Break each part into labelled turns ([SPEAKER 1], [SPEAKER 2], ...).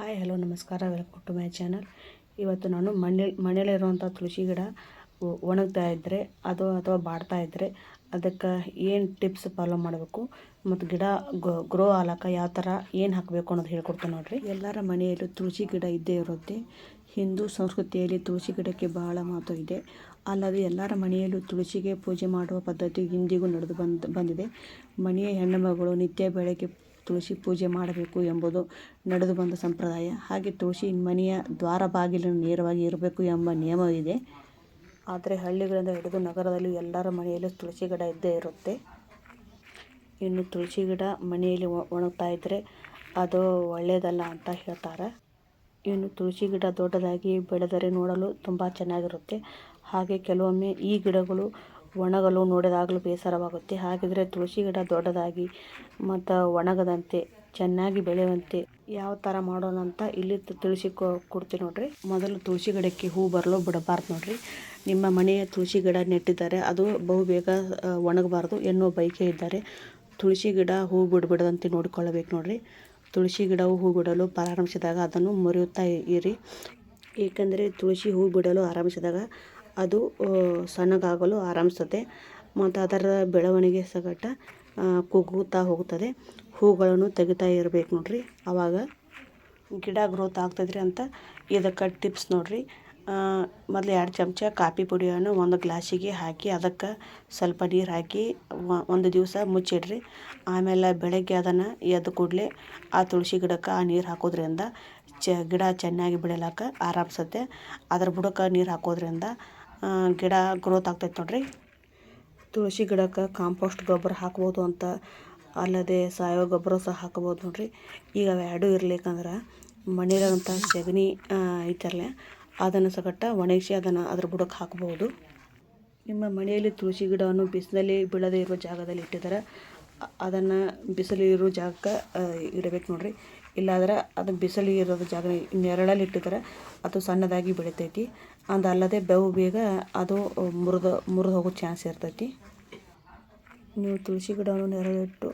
[SPEAKER 1] Hi, hello, ನಮಸ್ಕಾರ, welcome to my channel. ಇವತ್ತು ನಾನು ಮಣ್ಣೆ ಮನೇಲಿರುವಂಥ ತುಳಸಿ ಗಿಡ ಒಣಗ್ತಾ ಇದ್ದರೆ ಅದು ಅಥವಾ ಬಾಡ್ತಾ ಇದ್ದರೆ ಅದಕ್ಕೆ ಏನು ಟಿಪ್ಸ್ ಫಾಲೋ ಮಾಡಬೇಕು? ಮತ್ತು ಗಿಡ ಗ್ರೋ ಆಲಕ್ಕ ಯಾವ ಥರ ಏನು ಹಾಕಬೇಕು ಅನ್ನೋದು ಹೇಳ್ಕೊಡ್ತೇನೆ ನೋಡಿರಿ. ಎಲ್ಲರ ಮನೆಯಲ್ಲೂ ತುಳಸಿ ಗಿಡ ಇದ್ದೇ ಇರುತ್ತೆ. ಹಿಂದೂ ಸಂಸ್ಕೃತಿಯಲ್ಲಿ ತುಳಸಿ ಗಿಡಕ್ಕೆ ಬಹಳ ಮಹತ್ವ ಇದೆ. ಅಲ್ಲದೆ ಎಲ್ಲರ ಮನೆಯಲ್ಲೂ ತುಳಸಿಗೆ ಪೂಜೆ ಮಾಡುವ ಪದ್ಧತಿ ಇಂದಿಗೂ ನಡೆದು ಬಂದು, ಬಂದಿದೆ. ಮನೆಯ ಹೆಣ್ಣು ಮಗಳು ನಿತ್ಯ ಬೆಳಗ್ಗೆ ತುಳಸಿ ಪೂಜೆ ಮಾಡಬೇಕು ಎಂಬುದು ನಡೆದು ಬಂದ ಸಂಪ್ರದಾಯ. ಹಾಗೆ ತುಳಸಿ ಮನೆಯ ದ್ವಾರ ಬಾಗಿಲು ನೇರವಾಗಿ ಇರಬೇಕು ಎಂಬ ನಿಯಮವಿದೆ. ಆದರೆ ಹಳ್ಳಿಗಳಿಂದ ಹಿಡಿದು ನಗರದಲ್ಲಿ ಎಲ್ಲರ ಮನೆಯಲ್ಲೂ ತುಳಸಿ ಗಿಡ ಇದ್ದೇ ಇರುತ್ತೆ. ಇನ್ನು ತುಳಸಿ ಗಿಡ ಮನೆಯಲ್ಲಿ ಒಣಗ್ತಾ ಇದ್ದರೆ ಅದು ಒಳ್ಳೆಯದಲ್ಲ ಅಂತ ಹೇಳ್ತಾರೆ. ಇನ್ನು ತುಳಸಿ ಗಿಡ ದೊಡ್ಡದಾಗಿ ಬೆಳೆದರೆ ನೋಡಲು ತುಂಬ ಚೆನ್ನಾಗಿರುತ್ತೆ. ಹಾಗೆ ಕೆಲವೊಮ್ಮೆ ಈ ಗಿಡಗಳು ಒಣಗಲು ನೋಡಿದಾಗಲೂ ಬೇಸರವಾಗುತ್ತೆ. ಹಾಗಿದ್ರೆ ತುಳಸಿ ಗಿಡ ದೊಡ್ಡದಾಗಿ ಮತ್ತು ಒಣಗದಂತೆ ಚೆನ್ನಾಗಿ ಬೆಳೆಯುವಂತೆ ಯಾವ ಥರ ಮಾಡೋಣ ಅಂತ ಇಲ್ಲಿ ತುಳಸಿ ಕೊಡ್ತೀನಿ ನೋಡ್ರಿ. ಮೊದಲು ತುಳಸಿ ಗಿಡಕ್ಕೆ ಹೂ ಬರಲು ಬಿಡಬಾರ್ದು ನೋಡ್ರಿ. ನಿಮ್ಮ ಮನೆಯ ತುಳಸಿ ಗಿಡ ನೆಟ್ಟಿದ್ದಾರೆ. ಅದು ಬಹು ಬೇಗ ಆ, ಒಣಗಬಾರ್ದು. ಎನ್ನುವ ಬೈಕೆ ಇದ್ದಾರೆ. ತುಳಸಿ ಗಿಡ ಹೂ ಬಿಡಬಿಡದಂತೆ ನೋಡಿಕೊಳ್ಳಬೇಕು ನೋಡ್ರಿ. ತುಳಸಿ ಗಿಡವು ಹೂ ಬಿಡಲು ಪ್ರಾರಂಭಿಸಿದಾಗ ಅದನ್ನು ಮುರಿಯುತ್ತಾ ಇರಿ. ಏಕೆಂದರೆ ತುಳಸಿ ಹೂ ಬಿಡಲು ಆರಂಭಿಸಿದಾಗ ಅದು ಸಣ್ಣಗಾಗಲು ಆರಂಭಿಸುತ್ತೆ. ಮತ್ತು ಅದರ ಬೆಳವಣಿಗೆ ಸಗಟ ಕುಗ್ಗುತ್ತಾ ಹೋಗುತ್ತದೆ. ಹೂಗಳನ್ನು ತೆಗಿತಾ ಇರಬೇಕು ನೋಡ್ರಿ. ಆವಾಗ ಗಿಡ ಗ್ರೋತ್ ಆಗ್ತದ್ರಿ ಅಂತ ಇದಕ್ಕೆ ಟಿಪ್ಸ್ ನೋಡ್ರಿ. ಮೊದಲು ಎರಡು ಚಮಚ ಕಾಫಿ ಪುಡಿಯನ್ನು ಒಂದು ಗ್ಲಾಸಿಗೆ ಹಾಕಿ ಅದಕ್ಕೆ ಸ್ವಲ್ಪ ನೀರು ಹಾಕಿ ಒಂದು ದಿವಸ ಮುಚ್ಚಿಡ್ರಿ. ಆಮೇಲೆ ಬೆಳಗ್ಗೆ ಅದನ್ನು ಎದ್ದು ಕೂಡಲೇ ಆ ತುಳಸಿ ಗಿಡಕ್ಕೆ ಆ ನೀರು ಹಾಕೋದ್ರಿಂದ ಚ, ಗಿಡ ಚೆನ್ನಾಗಿ ಬೆಳೆಯಲಾಕ ಆರಂಭಿಸುತ್ತೆ. ಅದ್ರ ಬುಡಕ್ಕೆ ನೀರು ಹಾಕೋದ್ರಿಂದ ಗಿಡ ಗ್ರೋತ್ ಆಗ್ತೈತೆ ನೋಡ್ರಿ. ತುಳಸಿ ಗಿಡಕ್ಕೆ ಕಾಂಪೋಸ್ಟ್ ಗೊಬ್ಬರ ಹಾಕ್ಬೋದು ಅಂತ ಅಲ್ಲದೆ ಸಾವಯವ ಗೊಬ್ಬರ ಸಹ ಹಾಕ್ಬೋದು ನೋಡ್ರಿ. ಈಗ ಅವು ಎರಡೂ ಇರ್ಲಿಕ್ಕಂದ್ರೆ ಮಣ್ಣಿರೋಂಥ ಸಗಣಿ ಐತಲ್ಲ ಅದನ್ನು ಸಗಟ್ಟ ಒಣಗಿಸಿ ಅದನ್ನು ಅದ್ರ ಬುಡಕ್ಕೆ ಹಾಕ್ಬೋದು. ನಿಮ್ಮ ಮನೆಯಲ್ಲಿ ತುಳಸಿ ಗಿಡವನ್ನು ಬಿಸಿಲಲ್ಲಿ ಬೀಳದೇ ಇರುವ ಜಾಗದಲ್ಲಿ ಇಟ್ಟಿದ್ದಾರೆ ಅದನ್ನು ಬಿಸಿಲು ಜಾಗಕ್ಕೆ ಇಡಬೇಕು ನೋಡ್ರಿ. ಇಲ್ಲಾದ್ರೆ ಅದು ಬಿಸಿಲು ಇರೋದು ಜಾಗ ನೆರಳಲ್ಲಿ ಇಟ್ಟಿದ್ರೆ ಅದು ಸಣ್ಣದಾಗಿ ಬೆಳಿತೈತಿ. ಅದಲ್ಲದೆ ಬೇವು ಬೇಗ ಅದು ಮುರಿದು ಮುರಿದು ಹೋಗೋ ಚಾನ್ಸ್ ಇರ್ತೈತಿ. ನೀವು ತುಳಸಿ ಗಿಡವನ್ನು ನೆರಳಿಟ್ಟು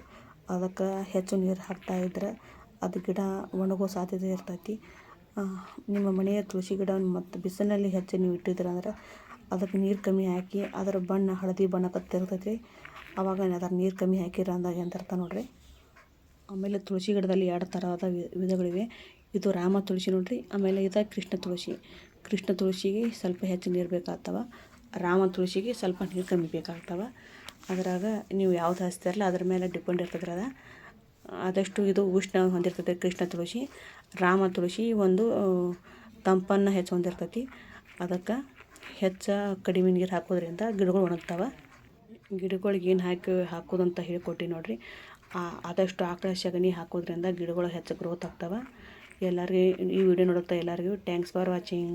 [SPEAKER 1] ಅದಕ್ಕೆ ಹೆಚ್ಚು ನೀರು ಹಾಕ್ತಾ ಇದ್ರೆ ಅದು ಗಿಡ ಒಣಗೋ ಸಾಧ್ಯತೆ ಇರ್ತೈತಿ. ನಿಮ್ಮ ಮನೆಯ ತುಳಸಿ ಗಿಡವನ್ನು ಮತ್ತು ಬಿಸಿಲಿನಲ್ಲಿ ಹೆಚ್ಚು ನೀವು ಇಟ್ಟಿದ್ರೆ ಅಂದ್ರೆ ಅದಕ್ಕೆ ನೀರು ಕಮ್ಮಿ ಹಾಕಿ, ಅದರ ಬಣ್ಣ ಹಳದಿ ಬಣ್ಣ ಕತ್ತಿರ್ತೈತಿ ಅವಾಗ ಅದರ ನೀರು ಕಮ್ಮಿ ಹಾಕಿರ ಅಂದಾಗ ಅಂತ ಅರ್ಥ ನೋಡ್ರಿ? ಆಮೇಲೆ ತುಳಸಿ ಗಿಡದಲ್ಲಿ ಎರಡು ಥರದ ವಿಧಗಳಿವೆ. ಇದು ರಾಮ ತುಳಸಿ ನೋಡ್ರಿ, ಆಮೇಲೆ ಇದು ಕೃಷ್ಣ ತುಳಸಿ. ಕೃಷ್ಣ ತುಳಸಿಗೆ ಸ್ವಲ್ಪ ಹೆಚ್ಚು ನೀರು ಬೇಕಾಗ್ತವೆ, ರಾಮ ತುಳಸಿಗೆ ಸ್ವಲ್ಪ ನೀರು ಕಮ್ಮಿ ಬೇಕಾಗ್ತವೆ. ಅದ್ರಾಗ ನೀವು ಯಾವ್ದು ಹಚ್ತಿರಲ್ಲ ಅದ್ರ ಮೇಲೆ ಡಿಪೆಂಡ್ ಇರ್ತದ್ರಿ ಆದಷ್ಟು ಇದು ಉಷ್ಣ ಹೊಂದಿರ್ತದೆ ಕೃಷ್ಣ ತುಳಸಿ. ರಾಮ ತುಳಸಿ ಒಂದು ತಂಪನ್ನು ಹೆಚ್ಚು ಹೊಂದಿರ್ತೈತಿ. ಅದಕ್ಕೆ ಹೆಚ್ಚು ಕಡಿಮೆ ನೀರು ಹಾಕೋದ್ರಿಂದ ಗಿಡಗಳು ಒಣಗ್ತಾವೆ. ಗಿಡಗಳಿಗೆ ಏನು ಹಾಕಿ, ಹಾಕೋದಂತ ಹೇಳಿಕೊಟ್ಟು ನೋಡ್ರಿ. ಆದಷ್ಟು ಆಕಳ ಸಗಣಿ ಹಾಕೋದ್ರಿಂದ ಗಿಡಗಳು ಹೆಚ್ಚು ಗ್ರೋತ್ ಆಗ್ತವೆ. ಎಲ್ಲರಿಗೂ ಈ ವಿಡಿಯೋ ನೋಡುತ್ತಾ ಎಲ್ಲರಿಗೂ ಥ್ಯಾಂಕ್ಸ್ ಫಾರ್ ವಾಚಿಂಗ್